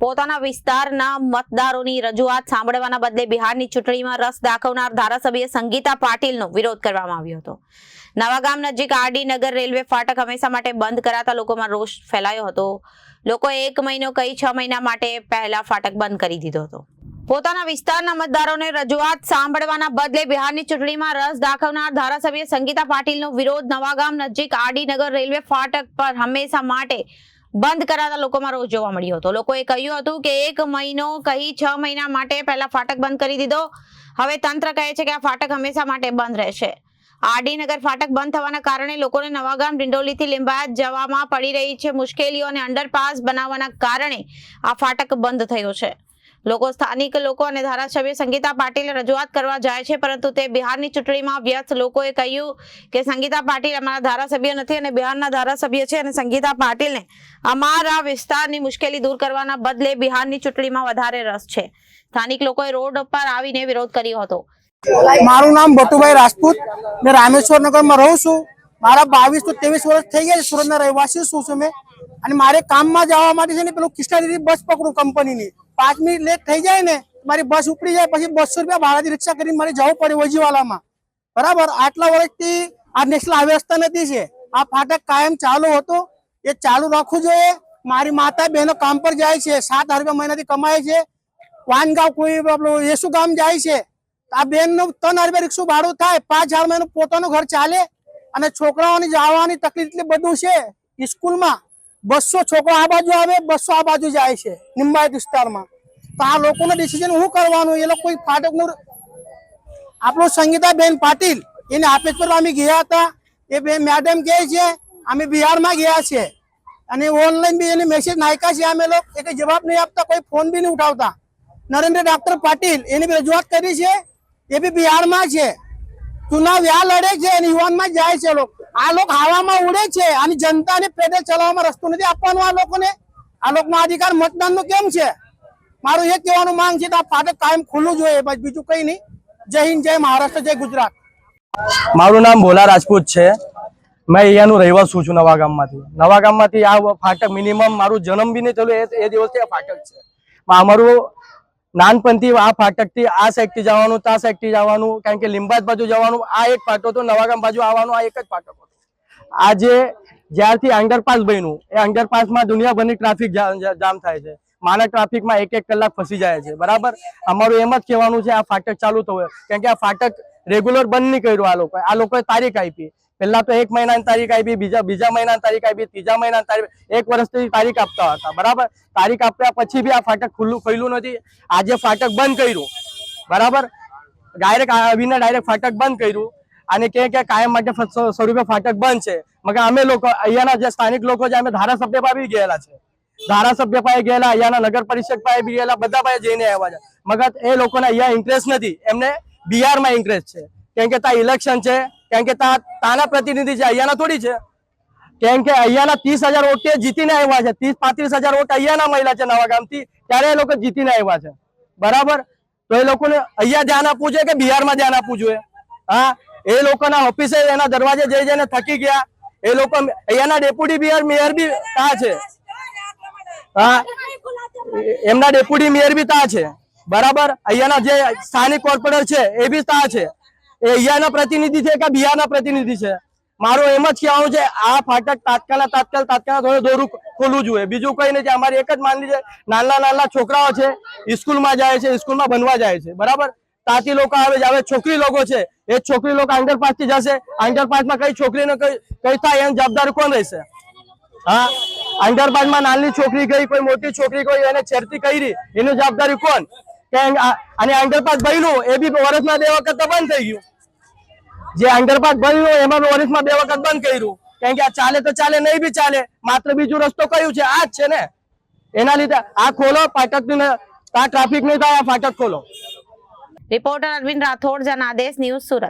પોતાના વિસ્તારના મતદારોની રજૂઆત સાંભળવાના બદલે બિહારની ચૂંટણીમાં રસ દાખવનાર ધારાસભ્ય સંગીતા પાટીલનો વિરોધ કરવામાં આવ્યો હતો. નવાગામ નજીક આરડી નગર રેલવે ફાટક હંમેશા માટે બંધ કરાતા લોકોમાં રોષ ફેલાયો હતો. લોકો એક મહિનો કઈ છ મહિના માટે પહેલા ફાટક બંધ કરી દીધો હતો. પોતાના વિસ્તારના મતદારોને રજૂઆત સાંભળવાના બદલે બિહારની ચૂંટણીમાં રસ દાખવનાર ધારાસભ્ય સંગીતા પાટીલનો વિરોધ નવાગામ નજીક આરડીનગર રેલવે ફાટક પર હંમેશા માટે બંધ કરાતા લોકોમાં રોષ જોવા મળ્યો હતો. લોકોએ કહ્યું હતું કે એક મહિનો કહી છ મહિના માટે પહેલા ફાટક બંધ કરી દીધો. હવે તંત્ર કહે છે કે આ ફાટક હંમેશા માટે બંધ રહેશે. આરડીનગર ફાટક બંધ થવાના કારણે લોકોને નવાગામ ડિંડોલીથી લિંબાયત જવામાં પડી રહી છે. મુશ્કેલીઓ અને અંડરપાસ બનાવવાના કારણે આ ફાટક બંધ થયો છે. લોકો સ્થાનિક લોકો અને ધારાસભ્ય સંગીતા પાટીલ રજૂઆત કરવા જાય છે, પરંતુ તે બિહારની ચૂંટણીમાં વ્યસ્ત લોકોએ કહ્યું કે સંગીતા પાટીલ અમારા ધારાસભ્ય નથી અને બિહારના ધારાસભ્ય છે અને સંગીતા પાટીલને અમારા વિસ્તારની મુશ્કેલી દૂર કરવાના બદલે બિહારની ચૂંટણીમાં વધારે રસ છે. સ્થાનિક લોકોએ રોડ પર આવીને વિરોધ કર્યો હતો. મારું નામ ભટ્ટુભાઈ રાજપૂત. મેં રામેશ્વર નગરમાં રહું છું. મારા બાવીસ તો ત્રેવીસ વર્ષ થઈ ગયા છે, સુરતના રહેવાસી છું છું મેં. અને મારે કામમાં જવા માટે છે ને પેલું કૃષ્ણાદેવી બસ પકડું કંપનીની. પાંચ મિનિટ લેટ થઈ જાય ને, મારી બસ ઉપડી જાય, પછી બસો રૂપિયા ભાડાથી રિક્ષા કરીને મારે જવું પડે વજીવાલામાં બરાબર? આટલા વર્ષથી આ નેશનલ હાઈવે રસ્તા નથી છે. આ ફાટક કાયમ ચાલુ હતો. એ ચાલુ રાખવું જોઈએ. મારી માતા બહેનો કામ પર જાય છે. સાત હજાર રૂપિયા મહિનાથી કમાય છે. વાનગાંવ કોઈ આપણું યેસુ ગામ જાય છે. આ બેનનું ત્રણ હજાર રિક્ષું ભાડું થાય. પાંચ હજાર એનું પોતાનું ઘર ચાલે. અને છોકરાઓની જવાની તકલીફ એટલી બધું છે. સ્કૂલમાં બસો છોકરો આ બાજુ આવે, બસો આ બાજુ જાય છે, નિંબાયત વિસ્તારમાં. તો આ લોકોનું ડિસિઝન શું કરવાનું? એ લોકો ફાટકનું આપણું સંગીતાબેન પાટીલ, એને આપે પર અમે ગયા હતા. એ બે મેડમ કહે છે, અમે બિહારમાં ગયા છે અને ઓનલાઈન બી એને મેસેજ નાખ્યા છે, અમે લોકો કઈ જવાબ નહીં આપતા, કોઈ ફોન બી નહીં ઉઠાવતા. નરેન્દ્ર ડાક્ટર પાટીલ, એની રજૂઆત કરી છે, એ બી બિહારમાં છે. ચુનાવ યા લડે છે અને યુવાનમાં જાય છે લોકો. આ લોકો હવામાં ઉડે છે અને જનતાને પેદલ ચલાવવામાં રસ્તો નથી આપવાનો આ લોકોને. આ લોકોનો અધિકાર મતદાનનો કેમ છે? મારું એ કહેવાનું માંગ છે કે આ ફાટક કાયમ ખુલ્લું જોઈએ બસ બીજું કઈ નહીં. જય હિન્દ, જય મહારાષ્ટ્ર, જય ગુજરાત. મારું નામ ભોલા રાજપૂત છે. મેં અહીંયાનું રહેવાસું છું નવા ગામમાંથી. નવા આ ફાટક મિનિમમ મારું જન્મ બી નહીં થયેલું એ એ દિવસથી આ ફાટક છે. અમારું નાનપણથી આ ફાટકથી, આ સાઈડથી જવાનું, ત્યાં સાઈડથી જવાનું, કારણ કે લીંબાદ બાજુ જવાનું, આ એક ફાટો હતો, નવાગામ બાજુ આવવાનું, આ એક જ ફાટક હતો. આજે જ્યારથી અંડરપાસ બન્યું, એ અંડરપાસમાં દુનિયાભરની ટ્રાફિક જામ થાય છે. માના ટ્રાફિકમાં એક એક કલાક ફસી જાય છે. બરાબર? અમારું એમ જ કહેવાનું છે, આ ફાટક ચાલુ થવું કારણ કે આ ફાટક રેગ્યુલર બંધ નહીં કર્યું આ લોકોએ. આ લોકોએ તારીખ આપી. પહેલા તો એક મહિનાની તારીખ આપી, બીજા બીજા મહિનાની તારીખ આપી, ત્રીજા મહિનાની તારીખ એક વર્ષથી તારીખ આપતા હતા. બરાબર? તારીખ આપ્યા પછી બી આ ફાટક ખુલ્લું ખુલ્લું નથી. આજે ફાટક બંધ કર્યું. બરાબર? ડાયરેક્ટ આવીને ડાયરેક્ટ ફાટક બંધ કર્યું. અને કે કે કાયમ માટે સ્વરૂપે ફાટક બંધ છે. મગર અમે લોકો, અહીંયાના જે સ્થાનિક લોકો છે, અમે ધારાસભ્ય પાસે ગયેલા છે. ધારાસભ્ય પાસે ગયેલા, અહીંયાના નગર પરિષદ પાસે બી ગયેલા, બધા પાસે જઈને આવ્યા છે. મગર એ લોકોને અહીંયા ઇન્ટરેસ્ટ નથી. એમને બિહારમાં ઇન્ટરેસ્ટ છે. કેમ કે ત્યાં ઇલેક્શન છે, કેમ કે ત્યાં તાના પ્રતિનિધિ છે અહીંયાના થોડી છે. કેમ કે અહીંયાના ત્રીસ હજાર વોટ જીતીને આવ્યા છે. ત્રીસ, પાંત્રીસ હજાર વોટ અહીંયાના મહિલા છે નવા ગામથી, ત્યારે એ લોકો જીતીને આવ્યા છે. બરાબર? તો એ લોકોને અહીંયા ધ્યાન આપવું જોઈએ કે બિહારમાં ધ્યાન આપવું જોઈએ? હા? એ લોકોના ઓફિસે એના દરવાજે જઈ જઈને થકી ગયા. એ લોકો અહીંયાના ડેપ્યુટી મેયર મેયર બી ત્યાં છે. હા? એમના ડેપ્યુટી મેયર બી ત્યાં છે. બરાબર? અહીંયાના જે સ્થાનિક કોર્પોરેટર છે, એ બી ત્યાં છે. એ અહીંયાના પ્રતિનિધિ છે કે બિહારના પ્રતિનિધિ છે? મારું એમ જ કહેવાનું છે, આ ફાટક તાત્કાલ તાત્કાલ તાત્કાલ થોડું દોરું ખોલવું જોઈએ. બીજું કઈ નથી અમારી એક જ માનવી છે, નાના નાના છોકરાઓ છે સ્કૂલમાં જાય છે સ્કૂલમાં બનવા જાય છે. બરાબર? તાતી લોકો આવે છે. હવે છોકરી લોકો છે, એ છોકરી લોકો અંડરપાસથી જશે. અંડરપાસમાં કઈ છોકરીને કઈ કઈ થાય એની જવાબદારી કોણ રહેશે? હા? અંડરપાસમાં નાની છોકરી ગઈ, કોઈ મોટી છોકરી ગઈ, એને છેડતી કરી, એની જવાબદારી કોણ? અને અંડરપાસ બન્યું, એ બી વર્ષમાં બે વખત તો બંધ થઈ ગયું. જે અંડરપાસ બન્યું એમાં વર્ષમાં બે વખત બંધ કર્યું. કારણ કે આ ચાલે તો ચાલે, નહીં બી ચાલે, માત્ર બીજું રસ્તો કયું છે? આ જ છે ને. એના લીધે આ ખોલો ફાટક આ ટ્રાફિક નહીં થાય, આ ફાટક ખોલો. Reporter Arvind Rathod, Janadesh news Surat.